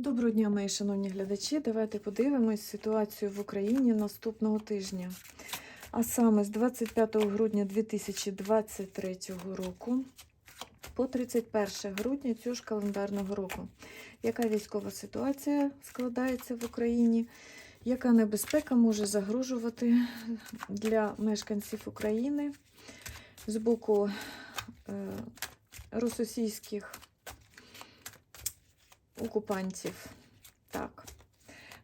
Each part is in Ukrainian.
Доброго дня, мої шановні глядачі. Давайте подивимось ситуацію в Україні наступного тижня. А саме з 25 грудня 2023 року по 31 грудня цього ж календарного року. Яка військова ситуація складається в Україні? Яка небезпека може загрожувати для мешканців України з боку е, російських окупантів. Так.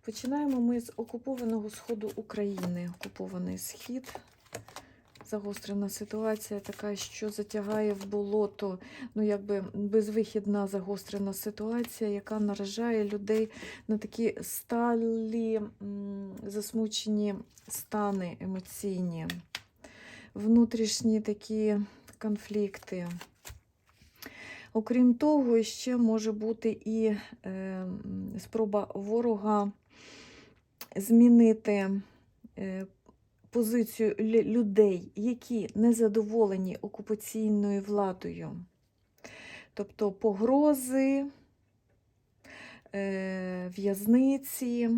Починаємо ми з окупованого сходу України. Окупований схід. Загострена ситуація така, що затягає в болото, ну якби безвихідна загострена ситуація, яка наражає людей на такі сталі засмучені стани емоційні, внутрішні такі конфлікти. Окрім того, ще може бути і е, спроба ворога змінити е, позицію людей, які не задоволені окупаційною владою. Тобто погрози, е, в'язниці,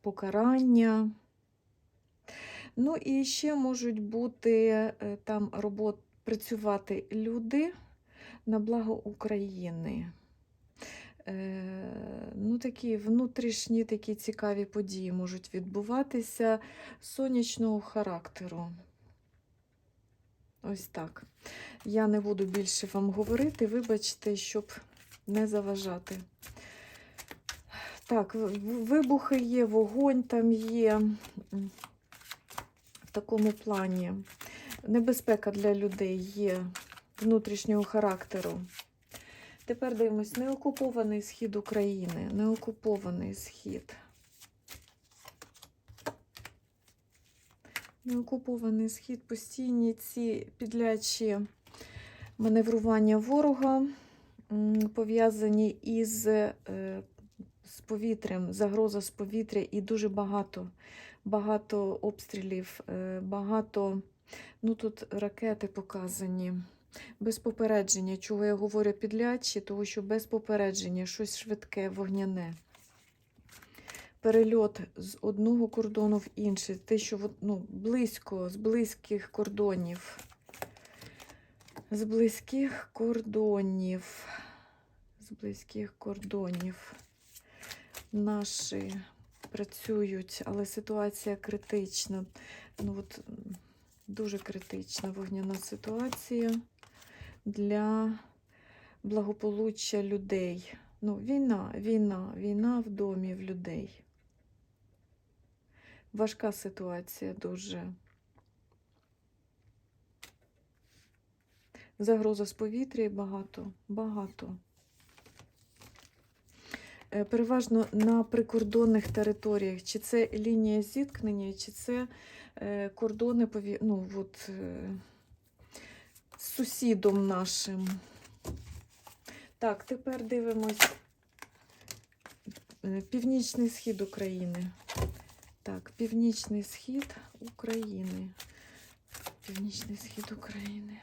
покарання. Ну і ще можуть бути е, там робот, працювати люди на благо України. Е, ну, такі внутрішні такі цікаві події можуть відбуватися сонячного характеру. Ось так. Я не буду більше вам говорити, вибачте, щоб не заважати. Так, вибухи є, вогонь там є в такому плані. Небезпека для людей є внутрішнього характеру. Тепер дивимось неокупований схід України. Неокупований схід. Неокупований схід, постійні ці підлячі маневрування ворога, пов'язані із е, з повітрям, загроза з повітря і дуже багато, багато обстрілів, е, багато, ну тут ракети показані. Без попередження, чого я говорю підлячі, тому що без попередження щось швидке, вогняне. Перельот з одного кордону в інший, те, що ну, близько, з близьких кордонів. З близьких кордонів. З близьких кордонів. Наші працюють, але ситуація критична. Ну, от, дуже критична вогняна ситуація для благополуччя людей. Ну, війна, війна, війна в домі в людей. Важка ситуація дуже. Загроза з повітря багато, багато. Е, Переважно на прикордонних територіях. Чи це лінія зіткнення, чи це е, кордони ну, е, сусідом нашим. Так, тепер дивимось е, північний схід України. Так, північний схід України. Північний схід України.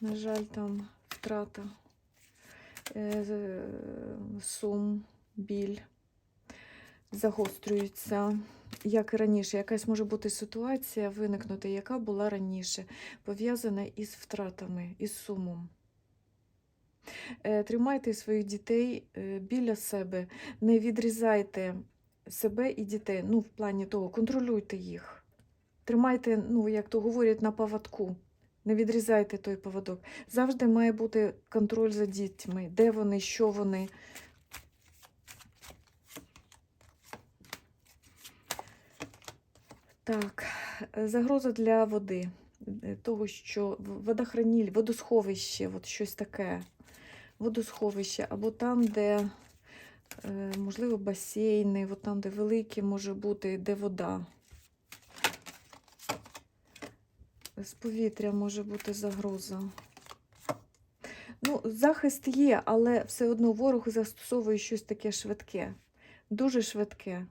На жаль, там втрата е, сум, біль загострюються, як і раніше. Якась може бути ситуація виникнути, яка була раніше, пов'язана із втратами, із сумом. Е, Тримайте своїх дітей е, біля себе, не відрізайте себе і дітей. Ну, в плані того, контролюйте їх. Тримайте, ну, як то говорять, на поводку. Не відрізайте той поводок. Завжди має бути контроль за дітьми, де вони, що вони. Так, е, загроза для води. Е, Того, що водохраніль, водосховище, от щось таке. Водосховище, або там, де, е, можливо, басейни, от там, де великі може бути, де вода. З повітря може бути загроза. Ну, захист є, але все одно ворог застосовує щось таке швидке, дуже швидке.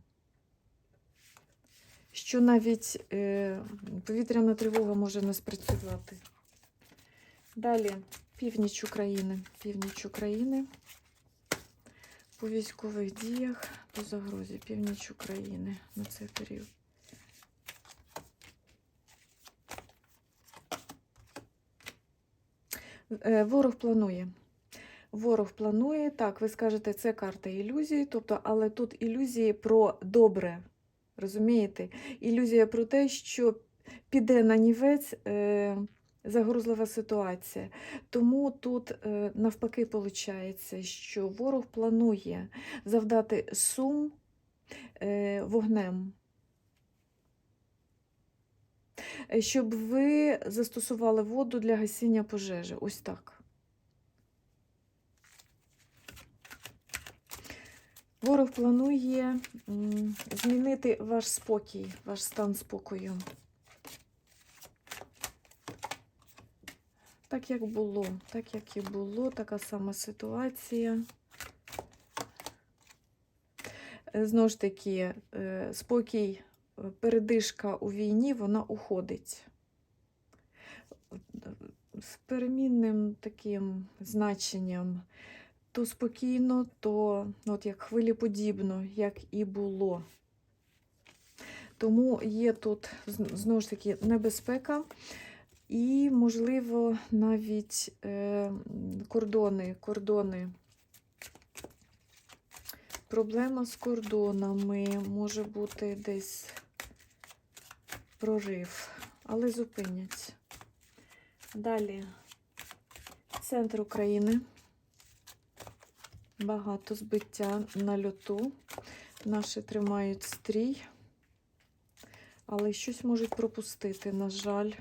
Що навіть е, повітряна тривога може не спрацювати. Далі північ України. Північ України. по військових діях, по загрозі північ України на цей період. Е, Ворог планує. Ворог планує, так, ви скажете, це карта ілюзії, тобто, але тут ілюзії про добре. Розумієте? Ілюзія про те, що піде на нівець е, загрозлива ситуація. Тому тут е, навпаки виходить, що ворог планує завдати сум е, вогнем. Е, Щоб ви застосували воду для гасіння пожежі. Ось так. Ворог планує змінити ваш спокій, ваш стан спокою. Так як було, так як і було, така сама ситуація. Знову ж таки, е, спокій, е, передишка у війні, вона уходить. З перемінним таким значенням. То спокійно, то ну, от як хвилеподібно, як і було. Тому є тут знову ж таки небезпека і, можливо, навіть е, кордони, кордони. Проблема з кордонами може бути десь прорив, але зупиняться. Далі центр України. Багато збиття на льоту. Наші тримають стрій, але щось можуть пропустити, на жаль.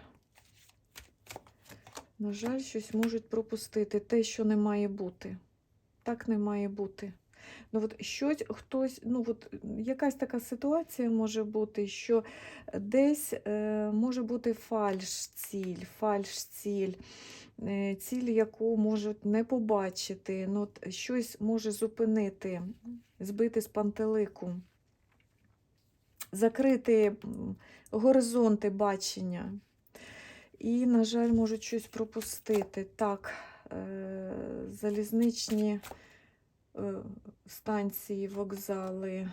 На жаль, щось можуть пропустити. Те, що не має бути. Так не має бути. Ну, от щось хтось, ну от якась така ситуація може бути, що десь е, може бути фальш-ціль, фальш-ціль, е, ціль, яку можуть не побачити, ну, от щось може зупинити, збити з пантелику, закрити горизонти бачення. І, на жаль, можуть щось пропустити. Так, е, залізничні станції, вокзали.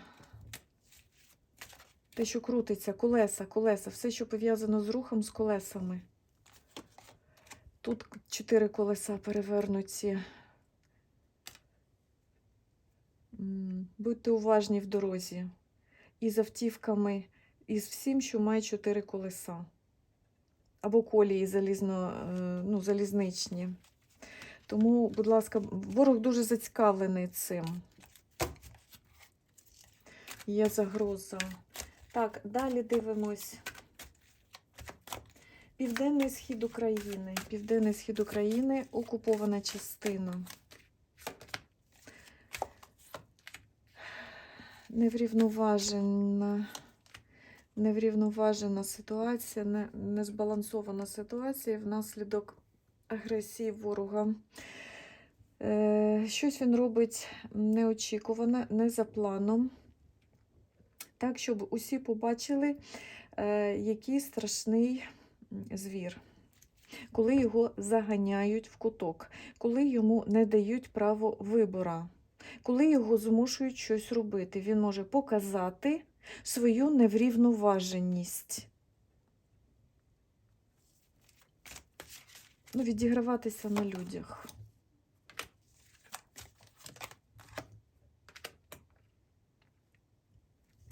Те, що крутиться, колеса, колеса, все, що пов'язано з рухом, з колесами. Тут чотири колеса перевернуті. Будьте уважні в дорозі. І з автівками, і з всім, що має чотири колеса. Або колії залізно, е, ну, залізничні. Тому, будь ласка, ворог дуже зацікавлений цим. Є загроза. Так, далі дивимось. Південний схід України. Південний схід України окупована частина. Неврівноважена, неврівноважена ситуація, не, незбалансована ситуація внаслідок агресії ворога. Е, щось він робить неочікуване, не за планом. Так, щоб усі побачили, е, який страшний звір. Коли його заганяють в куток, коли йому не дають право вибора, коли його змушують щось робити, він може показати свою неврівноваженість. Ну, відіграватися на людях.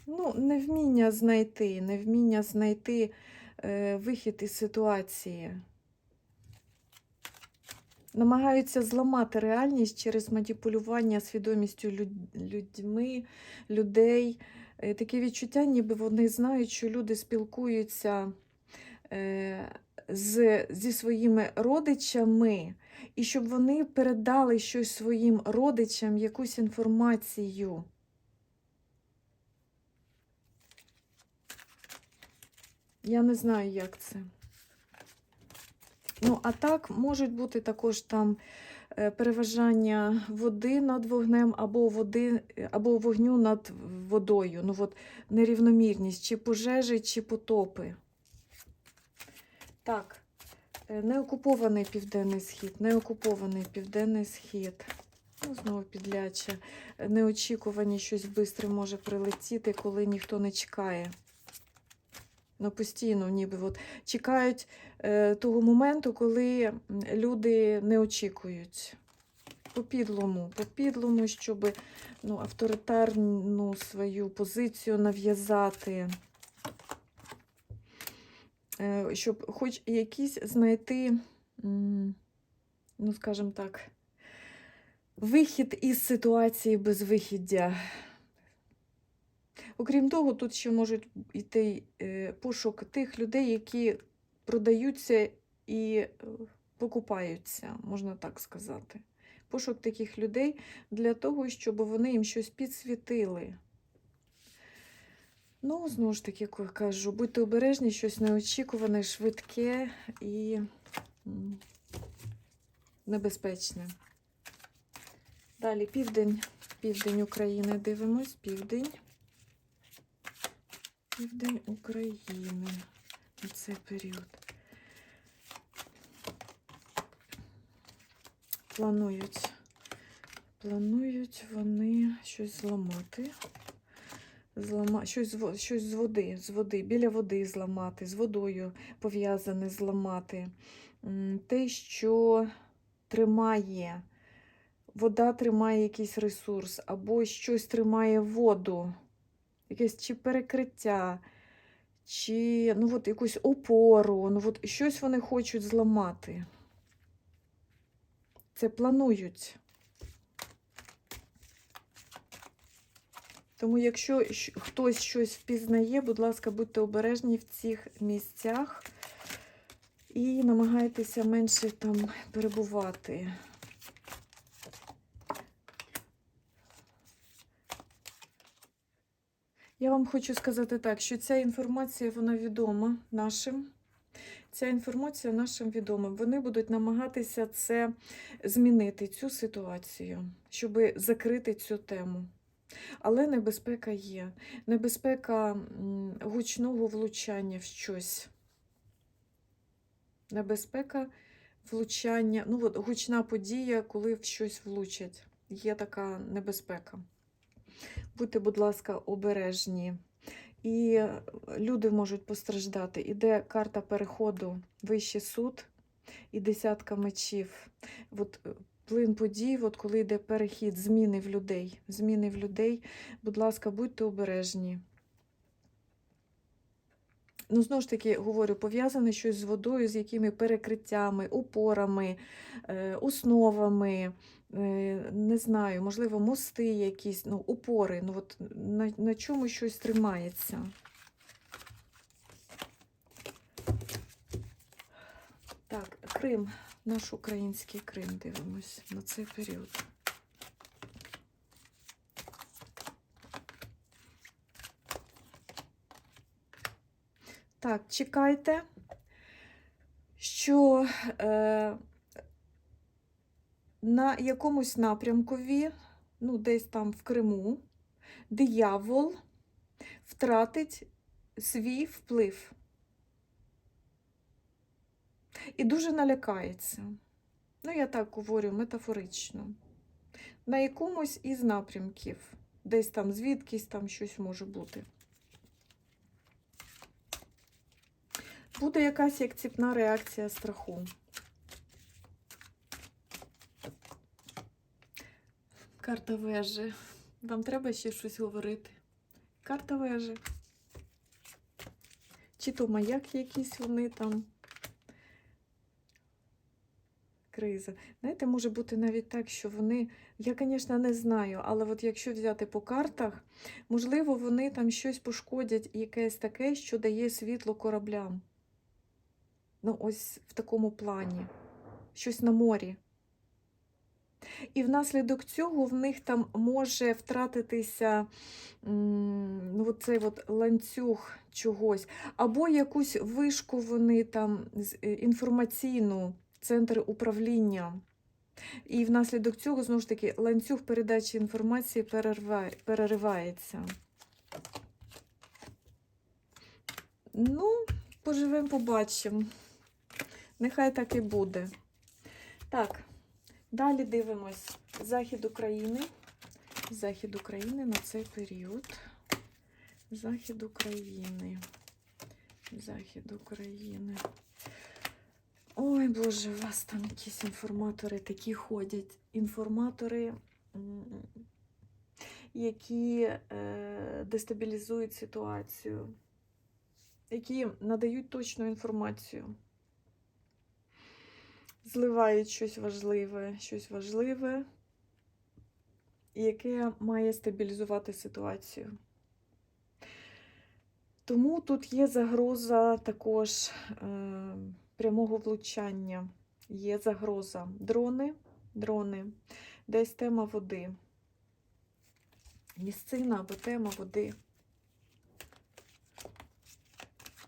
Ну, невміння знайти, невміння знайти е, вихід із ситуації. Намагаються зламати реальність через маніпулювання свідомістю люд- людьми, людей. Е, Таке відчуття, ніби вони знають, що люди спілкуються е, з, зі своїми родичами, і щоб вони передали щось своїм родичам, якусь інформацію. Я не знаю, як це. Ну, а так можуть бути також там е, переважання води над вогнем або води, або вогню над водою. Ну, от нерівномірність, чи пожежі, чи потопи. Так, е, неокупований південний схід, неокупований південний схід. Ну, знову підляча. Неочікувані щось швидко може прилетіти, коли ніхто не чекає. Ну, постійно, ніби от чекають е, того моменту, коли люди не очікують. По підлому, по підлому, щоб ну, авторитарну свою позицію нав'язати. Е, щоб хоч якісь знайти, ну, скажімо так, вихід із ситуації безвихіддя. Окрім того, тут ще можуть йти е, пошук тих людей, які продаються і е, покупаються, можна так сказати. Пошук таких людей для того, щоб вони їм щось підсвітили. Ну, знову ж таки, ка- кажу, будьте обережні, щось неочікуване, швидке і небезпечне. Далі південь, південь України дивимось, південь. Південь України на цей період. Планують. Планують вони щось зламати. Злама... Щось, з щось з води, з води, біля води зламати, з водою пов'язане зламати. Те, що тримає, вода тримає якийсь ресурс, або щось тримає воду, якесь чи перекриття, чи ну, от, якусь опору, ну, от, щось вони хочуть зламати. Це планують. Тому, якщо хтось щось впізнає, будь ласка, будьте обережні в цих місцях і намагайтеся менше там перебувати. Я вам хочу сказати так, що ця інформація вона відома нашим. Ця інформація нашим відома. Вони будуть намагатися це змінити, цю ситуацію, щоб закрити цю тему. Але небезпека є. Небезпека гучного влучання в щось. Небезпека влучання, ну от гучна подія, коли в щось влучать. Є така небезпека. Будьте, будь ласка, обережні. І люди можуть постраждати. Іде карта переходу, вищий суд і десятка мечів. От е, плин подій, от коли йде перехід, зміни в людей. Зміни в людей. Будь ласка, будьте обережні. Ну, знову ж таки, говорю, пов'язане щось з водою, з якими перекриттями, опорами, е, основами, е, не знаю, можливо, мости якісь, ну, опори, ну, от на, на чому щось тримається. Так, Крим, наш український Крим, дивимось на цей період. Так, чекайте, що е, на якомусь напрямкові, ну, десь там в Криму, диявол втратить свій вплив. І дуже налякається. Ну, я так говорю метафорично. На якомусь із напрямків, десь там звідкись там щось може бути. Буде якась як ціпна реакція страху. Карта вежі. Вам треба ще щось говорити. Карта вежі. Чи то маяк якийсь вони там. Криза. Знаєте, може бути навіть так, що вони, я, звісно, не знаю, але от якщо взяти по картах, можливо, вони там щось пошкодять, якесь таке, що дає світло кораблям. Ну, ось в такому плані. Щось на морі. І внаслідок цього в них там може втратитися ну, цей ланцюг чогось, або якусь вишку вони там е, інформаційну, центр управління. І внаслідок цього, знову ж таки, ланцюг передачі інформації переривається. Ну, поживемо, побачимо. Нехай так і буде. Так, Далі дивимось захід України. Захід України на цей період. Захід України. Захід України. Ой, Боже, у вас там якісь інформатори такі ходять. Інформатори, які е, дестабілізують ситуацію, які надають точну інформацію, зливають щось важливе, щось важливе, яке має стабілізувати ситуацію. Тому тут є загроза також е, прямого влучання. Є загроза дрони, дрони, десь тема води. Місцина або тема води.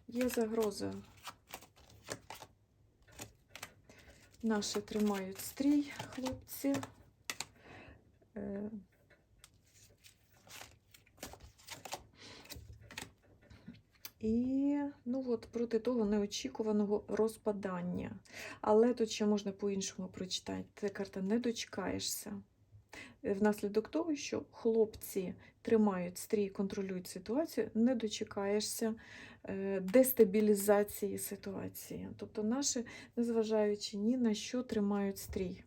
Є загроза. Наші тримають стрій, хлопці. І ну от проти того неочікуваного розпадання. Але тут ще можна по-іншому прочитати. Це карта не дочекаєшся. Е, Внаслідок того, що хлопці тримають стрій, контролюють ситуацію, не дочекаєшся е, дестабілізації ситуації. Тобто наші, незважаючи ні на що, тримають стрій.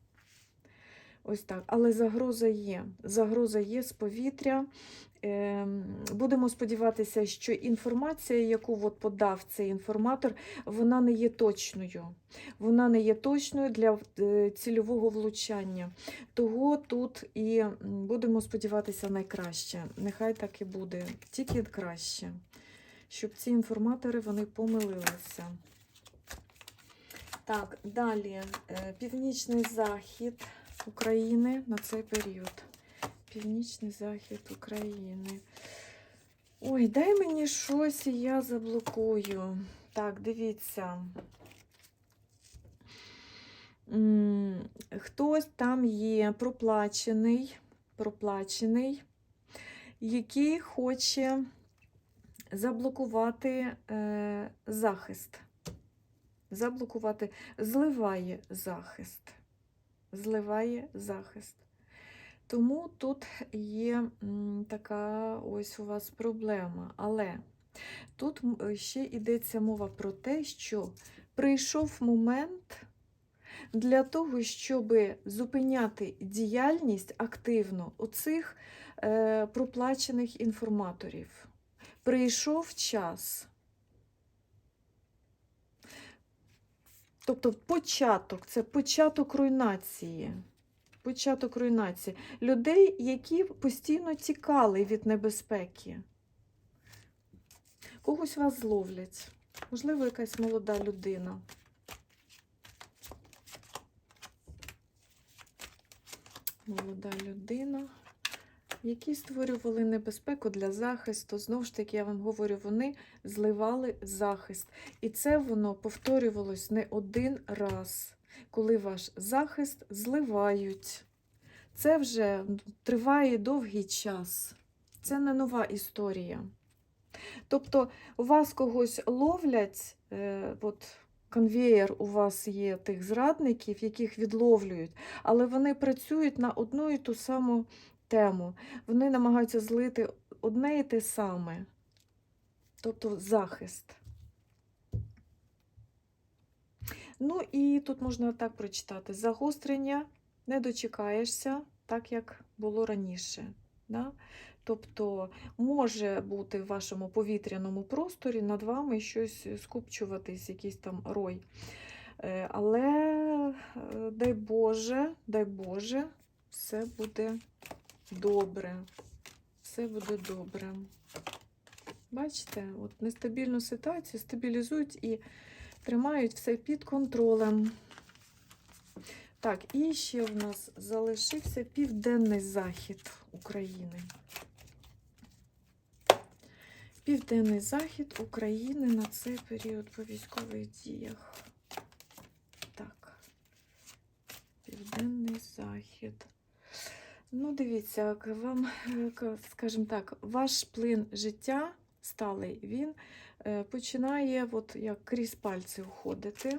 Ось так. Але загроза є. Загроза є з повітря. Ем, Будемо сподіватися, що інформація, яку от подав цей інформатор, вона не є точною. Вона не є точною для е, цільового влучання. Того тут і будемо сподіватися найкраще. Нехай так і буде, тільки краще, щоб ці інформатори вони помилилися. Так, далі е, північний захід України на цей період. Північний захід України. Ой, дай мені щось, і я заблокую. Так, дивіться. Хтось там є проплачений, проплачений, який хоче заблокувати е, захист. Заблокувати, зливає захист. Зливає захист. Тому тут є така ось у вас проблема. Але тут ще йдеться мова про те, що прийшов момент для того, щоб зупиняти діяльність активно оцих е, проплачених інформаторів. Прийшов час. Тобто початок, це початок руйнації. Початок руйнації. Людей, які постійно тікали від небезпеки. Когось вас зловлять. Можливо, якась молода людина. Молода людина, які створювали небезпеку для захисту. Знову ж таки, я вам говорю, вони зливали захист. І це воно повторювалось не один раз, коли ваш захист зливають. Це вже триває довгий час. Це не нова історія. Тобто, у вас когось ловлять, е, от конвеєр у вас є тих зрадників, яких відловлюють, але вони працюють на одну і ту саму тему. Вони намагаються злити одне і те саме, тобто захист. Ну і тут можна так прочитати: загострення не дочекаєшся, так як було раніше. Да? Тобто може бути в вашому повітряному просторі над вами щось скупчуватись, якийсь там рой. Е, Але е, дай Боже, дай Боже, все буде добре. Все буде добре. Бачите, от нестабільну ситуацію стабілізують і тримають все під контролем. Так, і ще в нас залишився південний захід України. Південний захід України на цей період по військових діях. Так, південний захід. Ну, дивіться, вам, скажімо так, ваш плин життя сталий, він е, починає от як крізь пальці уходити.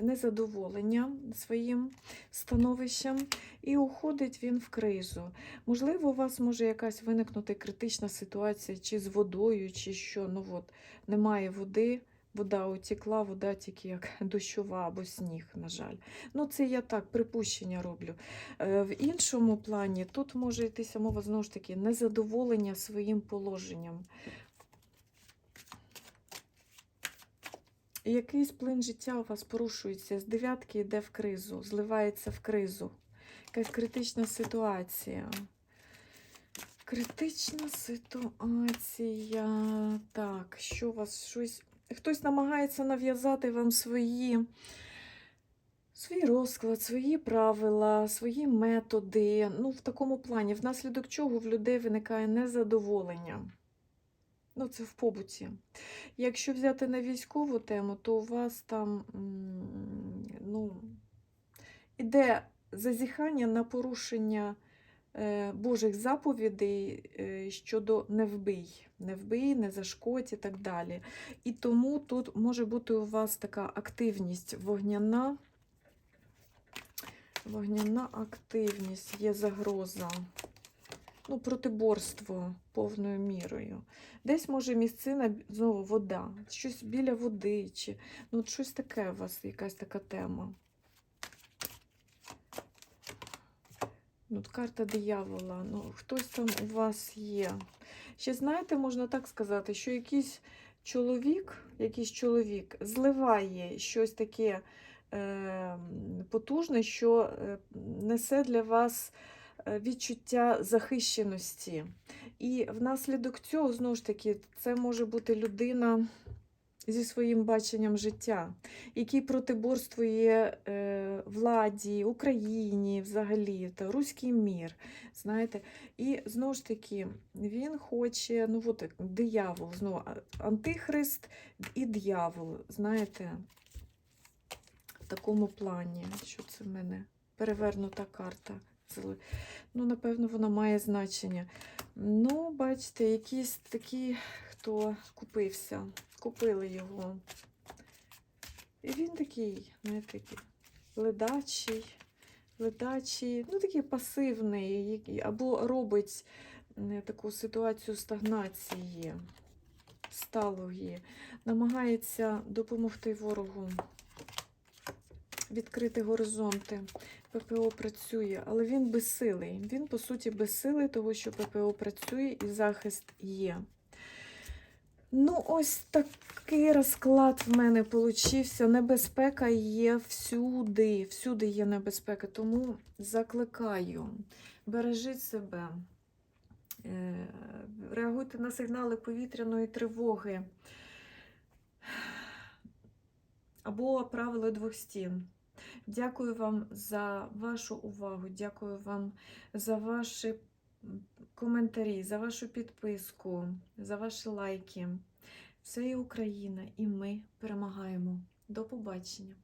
незадоволення своїм становищем і уходить він в кризу. Можливо, у вас може якась виникнути критична ситуація чи з водою, чи що. Ну от, немає води, вода утікла, вода тільки як дощова або сніг, на жаль. Ну, це я так, припущення роблю. Е, В іншому плані тут може йтися мова знову ж таки незадоволення своїм положенням. Якийсь плин життя у вас порушується, з дев'ятки йде в кризу, зливається в кризу. Якась критична ситуація. Критична ситуація. Так, що у вас щось. Хтось намагається нав'язати вам свої, свій розклад, свої правила, свої методи. Ну, в такому плані, внаслідок чого в людей виникає незадоволення. Ну, це в побуті. Якщо взяти на військову тему, то у вас там ну, іде зазіхання на порушення Божих заповідей е, щодо не вбий, не вбий, не зашкодь і так далі. І тому тут може бути у вас така активність вогняна. Вогняна активність, є загроза. Ну, протиборство повною мірою. Десь може місцина, знову вода, щось біля води, чи ну, щось таке у вас, якась така тема. От карта диявола. Ну, хтось там у вас є. Ще знаєте, можна так сказати, що якийсь чоловік, якийсь чоловік зливає щось таке е, потужне, що е, несе для вас е, відчуття захищеності. І внаслідок цього, знову ж таки, це може бути людина зі своїм баченням життя, який протиборствує е, владі, Україні взагалі, та руський мір. Знаєте, і знову ж таки, він хоче, ну от диявол, знову антихрист і диявол, знаєте, в такому плані, що це в мене перевернута карта. Ну, напевно, вона має значення. Ну, бачите, якісь такі, хто купився, купили його. І він такий, знаєте, такий ледачий, ледачий, ну такий пасивний, або робить таку ситуацію стагнації, сталої, намагається допомогти ворогу відкрити горизонти. ППО працює, але він безсилий. Він, по суті, безсилий, того, що ППО працює і захист є. Ну, ось такий розклад в мене получився. Небезпека є всюди, всюди є небезпека. Тому закликаю, бережіть себе, е, реагуйте на сигнали повітряної тривоги або правило двох стін. Дякую вам за вашу увагу, дякую вам за ваші коментарі, за вашу підписку, за ваші лайки. Все є Україна, і ми перемагаємо. До побачення!